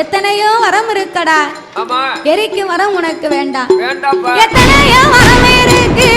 எத்தனையோ வரம் இருக்கடா. எரிக்கு எரிக்கும் வரம் உனக்கு வேண்டாம். எத்தனையோ வரம் இருக்கு.